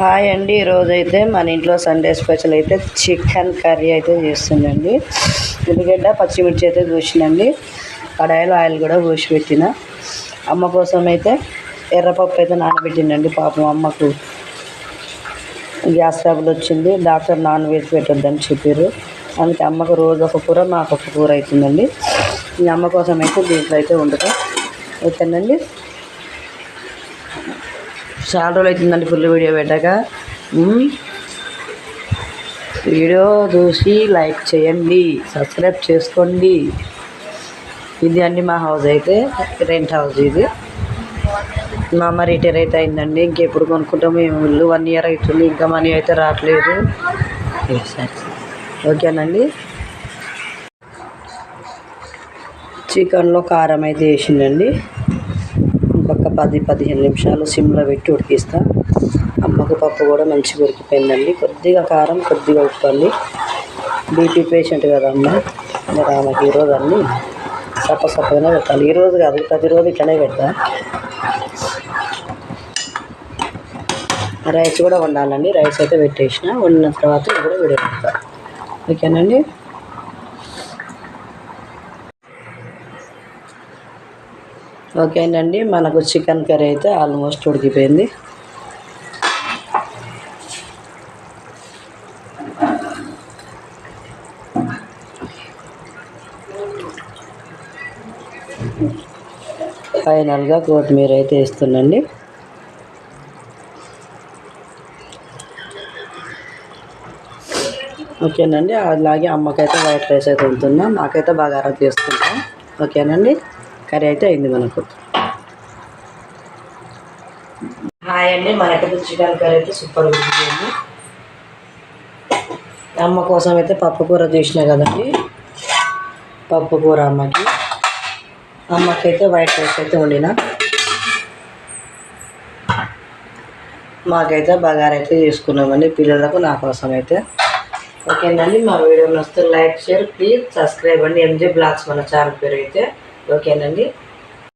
Hi అండి. ఈరోజు అయితే మన ఇంట్లో సండే స్పెషల్ అయితే చికెన్ కర్రీ అయితే చేస్తుందండి ఉల్లిగడ్డ పచ్చిమిర్చి అయితే చూసినండి కడాయిలో ఆయిల్ కూడా పోసి పెట్టిన అమ్మ కోసం అయితే ఎర్రపప్పు అయితే నానబెట్టిందండి పాపం అమ్మకు. గ్యాస్ ట్రబుల్ వచ్చింది. డాక్టర్ నాన్ వెజ్ పెట్టొద్దని చెప్పారు. అందుకే అమ్మకు రోజు ఒక కూర నాకు ఒక కూర అవుతుందండి. ఈ అమ్మ కోసం అయితే దీంట్లో అయితే ఉండటం ఓకేనండి? చాలా రోజులు అవుతుందండి ఫుల్ వీడియో పెట్టాక. వీడియో చూసి లైక్ చేయండి సబ్స్క్రైబ్ చేసుకోండి. ఇది అండి మా హౌస్ అయితే రెంట్ హౌస్ ఇది. మా అమ్మ రిటైర్ అయితే అయిందండి ఇంకెప్పుడు కొనుక్కుంటాము మేము ఇల్లు వన్ ఇయర్ అవుతుంది ఇంకా మనీ అయితే రావట్లేదు. ఓకేనండి. చికెన్లో కారం అయితే వేసిందండి పక్క పది పదిహేను నిమిషాలు సిమ్లో పెట్టి ఉడికిస్తా. అమ్మకు పప్పు కూడా మంచిగా ఉడికిపోయిందండి. కొద్దిగా కారం కొద్దిగా ఉప్పు అండి. బీపీ పేషెంట్ కదా అమ్మ. మరి ఆమెకి ఈరోజు అన్నీ సప్ప సప్పగానే పెట్టాలి. ఈరోజు కాదు ప్రతిరోజు ఇట్లనే పెడతా. రైస్ కూడా వండాలండి. రైస్ అయితే పెట్టేసిన. వండిన తర్వాత ఇది కూడా విడిపోతా ఓకేనండి ఓకేనండి మనకు చికెన్ కర్రీ అయితే ఆల్మోస్ట్ ఉడికిపోయింది. ఫైనల్గా కొత్తిమీర అయితే వేస్తుందండి ఓకేనండి అలాగే అమ్మకైతే వైట్ రైస్ అయితే ఉంటున్నా నాకైతే బగారా తీసుకుంటాం ఓకేనండి. కర్రీ అయితే అయింది మనకు. హాయ్ అండి మనకైతే చికెన్ కర్రీ అయితే సూపర్ ఉంది. అమ్మ కోసం అయితే పప్పు కూర చేసిన కదండి. పప్పు కూర అమ్మకి. అమ్మకైతే వైట్ రైస్ అయితే వండిన. మాకైతే బగారు అయితే చేసుకున్నామండి పిల్లలకు నా కోసం అయితే. ఓకేనండి మా వీడియో నచ్చితే లైక్ షేర్ ప్లీజ్ సబ్స్క్రైబ్ అండి. ఎంజే బ్లాగ్స్ మన ఛానల్ పేరు అయితే. ఓకేనండి.